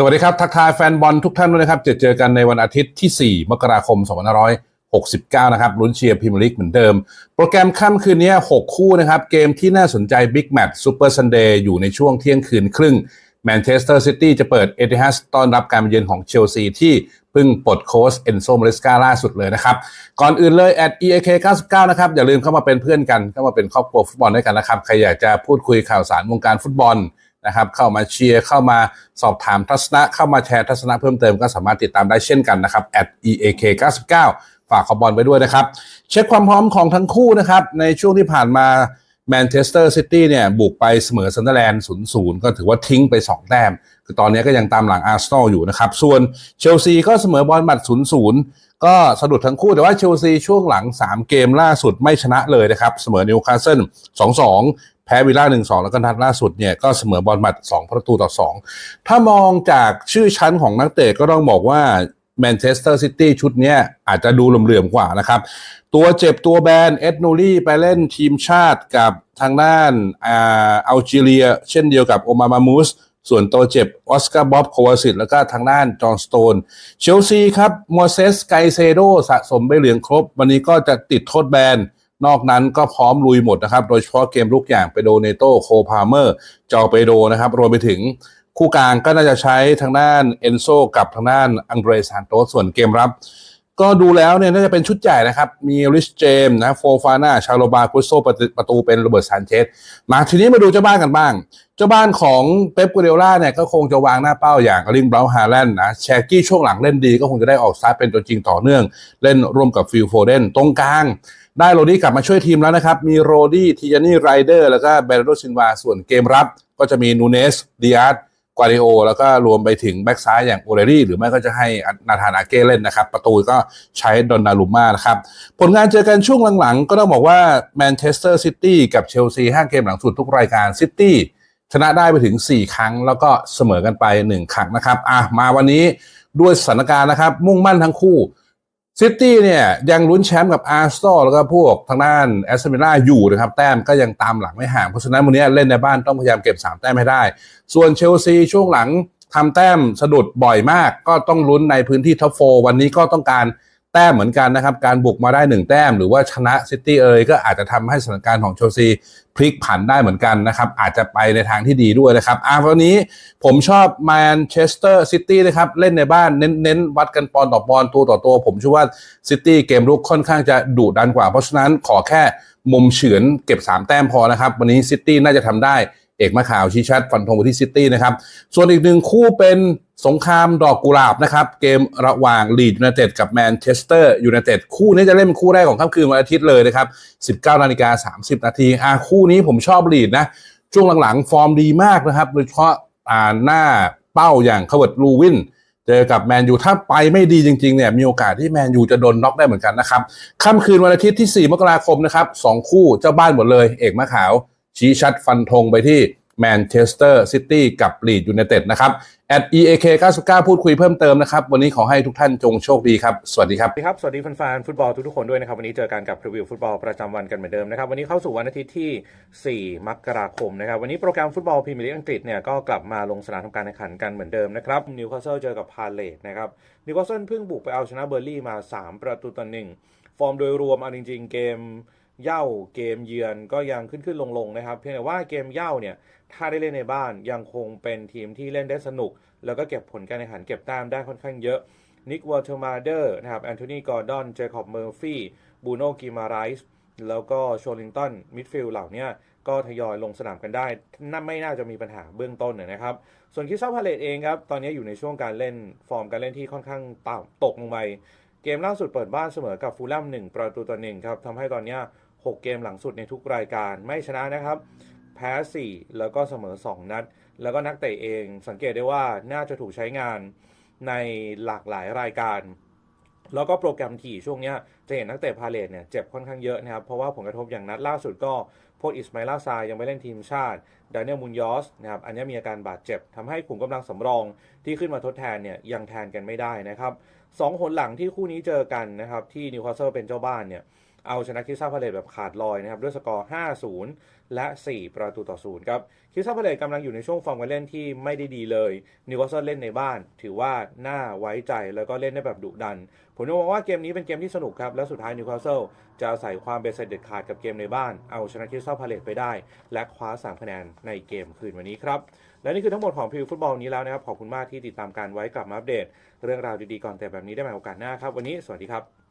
สวัสดีครับ ทักทายแฟนบอลทุกท่านด้วยนะครับ จะเจอกันในวันอาทิตย์ที่ 4 มกราคม 2569 นะครับลุ้นเชียร์พรีเมียร์ลีกเหมือนเดิม โปรแกรมค่ำคืนนี้ 6 คู่นะครับ เกมที่น่าสนใจบิ๊กแมตช์ซูเปอร์ซันเดย์อยู่ในช่วงเที่ยงคืนครึ่งแมนเชสเตอร์ซิตี้จะเปิดเอติฮัสต้อนรับการมาเยือนของเชลซีที่เพิ่งปลดโค้ชเอนโซมาริสกาล่าสุดเลยนะครับ ก่อนอื่นเลยแอด EAK 99นะครับ อย่าลืมเข้ามาเป็นเพื่อนกัน เข้ามาเป็นครอบครัวฟุตบอลด้วยกันนะครับ ใครอยากจะพูดคุยข่าวสารวงการฟุตบอล นะครับเข้ามาเชียร์เข้ามาสอบถามทัศนะ เข้ามาแชร์ทัศนะเพิ่มเติมก็สามารถติดตามได้เช่นกันนะครับ eak 99ฝากขอบอลไว้ด้วยนะครับ เช็คความพร้อมของทั้งคู่นะครับ ในช่วงที่ผ่านมาแมนเชสเตอร์ซิตี้เนี่ยบุกไปเสมอซันเดอร์แลนด์0-0 ก็ถือว่าทิ้งไป 2 แต้ม คือตอนนี้ก็ยังตามหลังอาร์เซนอลอยู่นะครับ ส่วนเชลซีก็เสมอบอลหมัด0-0ก็สะดุดทั้งคู่แต่ว่าเชลซีช่วงหลัง 3 เกมล่าสุดไม่ชนะเลยนะครับ เสมอนิวคาสเซิล2-2 แพ้วิลล่าหนึ่งสองแล้วก็นัดล่าสุดเนี่ยก็เสมอบอลมัดสองประตูต่อสองถ้ามองจากชื่อชั้นของนักเตะก็ต้องบอกว่าแมนเชสเตอร์ซิตี้ชุดนี้อาจจะดูเหลื่อมๆกว่านะครับ ตัวเจ็บตัวแบนเอ็ดนูรี่ไปเล่นทีมชาติกับทางด้านอัลจีเรีย เช่นเดียวกับโอมามามูส ส่วนตัวเจ็บออสการ์บ๊อบโควาสิตแล้วก็ทางด้านจอห์นสโตน เชลซีครับมัวเซสไกเซโดสะสมใบเหลืองครบ วันนี้ก็จะติดโทษแบนนอกนั้นก็พร้อมลุยหมดนะครับ โดยเฉพาะเกมลุกอย่างเปโดเนโตโคพาเมอร์จอเปโดนะครับ รวมไปถึงคู่กลางก็น่าจะใช้ทางด้านเอนโซกับทางด้านอังเดรซานโตสส่วนเกมรับ ก็ดูแล้วเนี่ยน่าจะเป็นชุดใหญ่นะครับ มีริชเจมนะโฟฟาน่าชาโลบาคุโซประตูเป็นโรเบิร์ตซานเชสมาทีนี้มาดูเจ้าบ้านกันบ้าง เจ้าบ้านของเป๊ปกัวเดล่าเนี่ยก็คงจะวางหน้าเป้าอย่างลิงบราห์ฮาแลนด์นะแชกกี้ช่วงหลังเล่นดีก็คงจะได้ออกสตาร์ทเป็นตัวจริงต่อเนื่อง เล่นร่วมกับฟิลโฟเดนตรงกลาง ได้โรดี้กลับมาช่วยทีมแล้วนะครับ มีโรดี้ทิยานี่ไรเดอร์แล้วก็เบรโดซินวาส่วนเกมรับ ก็จะมีนูเนสดิอาร์ กวาริโอ แล้วก็รวมไปถึงแบ็กซ้ายอย่างโอเรรี่หรือไม่ก็จะให้นาธานอาเก้เล่นนะครับ ประตูก็ใช้ดอนนารุม่านะครับ ผลงานเจอกันช่วงหลังๆ ก็ต้องบอกว่าแมนเชสเตอร์ซิตี้กับเชลซีห้าเกมหลังสุดทุกรายการซิตี้ชนะได้ไปถึง 4 ครั้งแล้วก็เสมอกันไป 1 ครั้งนะครับอะมาวันนี้ด้วยสถานการณ์นะครับ มุ่งมั่นทั้งคู่ ซิตี้เนี่ยยังลุ้นแชมป์กับอาร์ซอลแล้วก็พวกทางด้านแอสเซมิล่าอยู่นะครับ แต้มก็ยังตามหลังไม่ห่าง เพราะฉะนั้นวันนี้เล่นในบ้านต้องพยายามเก็บ 3 แต้มให้ได้ ส่วนเชลซีช่วงหลังทำแต้มสะดุดบ่อยมาก ก็ต้องลุ้นในพื้นที่ท็อปโฟวันนี้ก็ต้องการ ต้มเหมือนกันนะครับ การบุกมาได้ 1 แต้ม หรือว่าชนะซิตี้เอยก็อาจจะทำให้สถานการณ์ของเชลซีพลิกผันได้เหมือนกันนะครับ อาจจะไปในทางที่ดีด้วยนะครับอะวันนี้ผมชอบแมนเชสเตอร์ซิตี้นะครับ เล่นในบ้านเน้นเน้นวัดกันปอนต่อปอนตัวต่อตัว ผมเชื่อว่าซิตี้เกมรุกค่อนข้างจะดุดันกว่า เพราะฉะนั้นขอแค่มุมเฉือนเก็บ 3 แต้มพอนะครับ วันนี้ซิตี้น่าจะทำได้เอกมาข่าวชี้ชัดฟันธงไปที่ซิตี้นะครับ ส่วนอีกหนึ่งคู่เป็น สงครามดอกกุหลาบนะครับ เกมระหว่างลีดยูไนเต็ดกับแมนเชสเตอร์ยูไนเต็ดคู่นี้จะเล่นเป็นคู่แรกของค่ำคืนวันอาทิตย์เลยนะครับ 19นาฬิกา30 นาทีอ่าคู่นี้ผมชอบลีดนะ ช่วงหลังๆ ฟอร์มดีมากนะครับ โดยเฉพาะอ่าหน้าเป้าอย่างคาร์เวิร์ดลูวินเจอกับแมนยูถ้าไปไม่ดีจริงๆเนี่ยมีโอกาสที่แมนยูจะโดนน็อกได้เหมือนกันนะครับค่ำคืนวันอาทิตย์ที่ 4 มกราคมนะครับสองคู่เจ้าบ้านหมดเลย เอกมะขาว ชี้ชัดฟันธงไปที่แมนเชสเตอร์ซิตี้กับลีดยูไนเต็ดนะครับ at eak 99พูดคุยเพิ่มเติมนะครับ วันนี้ขอให้ทุกท่านจงโชคดีครับ สวัสดีครับ สวัสดีครับ สวัสดีแฟนๆฟุตบอลทุกๆคนด้วยนะครับ วันนี้เจอกันกับพรีวิวฟุตบอลประจำวันกันเหมือนเดิมนะครับ วันนี้เข้าสู่วันอาทิตย์ที่ 4 มกราคมนะครับ วันนี้โปรแกรมฟุตบอลพรีเมียร์ลีกอังกฤษเนี่ยก็กลับมาลงสนามทำการแข่งขันกันเหมือนเดิมนะครับนิวคาสเซิลเจอกับพาเลตนะครับนิวคาสเซิลเพิ่งบุกไปเอาชนะเบอร์ลี่มา 3 ประตูต่อหนึ่งฟอร์มโดยรวมเอาจริงๆเกม เย่าเกมเยือนก็ยังขึ้นขึ้นลงลงนะครับ เพียงแต่ว่าเกมเย่าเนี่ยถ้าได้เล่นในบ้านยังคงเป็นทีมที่เล่นได้สนุก แล้วก็เก็บผลการแข่งขันเก็บแต้มได้ค่อนข้างเยอะนิกวอเทอร์มาเดอร์นะครับแอนโทนีกอร์ดอนเจคอบเมอร์ฟี่บูโนกิมาไรส์แล้วก็โชลิงตันมิดฟิลด์เหล่านี้ก็ทยอยลงสนามกันได้น่าไม่น่าจะมีปัญหาเบื้องต้นนะครับ ส่วนคิสซาพาเลตเองครับ ตอนนี้อยู่ในช่วงการเล่นฟอร์มการเล่นที่ค่อนข้างต่ำตกลงไป เกมล่าสุดเปิดบ้านเสมอกับฟูลแลมหนึ่งประตูต่อหนึ่งครับทำให้ตอนนี้ ยหกเกมหลังสุดในทุกรายการไม่ชนะนะครับ แพ้ 4 แล้วก็เสมอ 2 นัด แล้วก็นักเตะเองสังเกตได้ว่าน่าจะถูกใช้งานในหลากหลายรายการ แล้วก็โปรแกรมถี่ช่วงนี้จะเห็นนักเตะพาเลตเนี่ยเจ็บค่อนข้างเยอะนะครับ เพราะว่าผลกระทบอย่างนัดล่าสุดก็พวกอิสมาอิลาซายยังไม่เล่นทีมชาติดานิเอลมุนยอสนะครับอันนี้มีอาการบาดเจ็บทำให้ขุมกำลังสำรองที่ขึ้นมาทดแทนเนี่ยยังแทนกันไม่ได้นะครับสองหนหลังที่คู่นี้เจอกันนะครับที่นิวคาสเซิลเป็นเจ้าบ้านเนี่ย เอาชนะคิสตัลพาเลตแบบขาดลอยนะครับด้วยสกอร์ 5-0 และ 4 ประตูต่อ 0 ครับ คิสตัลพาเลตกำลังอยู่ในช่วงฟอร์มการเล่นที่ไม่ได้ดีเลย นิวคาสเซิลเล่นในบ้าน ถือว่าน่าไว้ใจแล้วก็เล่นได้แบบดุดัน ผมมองว่าเกมนี้เป็นเกมที่สนุกครับ และสุดท้ายนิวคาสเซิลจะอาศัยความเบสเสร็จเด็ดขาดกับเกมในบ้าน เอาชนะคิสตัลพาเลตไปได้ และคว้า3คะแนนในเกมคืนวันนี้ครับ และนี่คือทั้งหมดของพรีวิวฟุตบอลนี้แล้วนะครับ ขอบคุณมากที่ติดตามการไว้กลับมาอัปเดต เรื่องราวดีๆก่อนแต่แบบนี้ได้ใหม่โอกาสหน้าครับ วันนี้สวัสดีครับ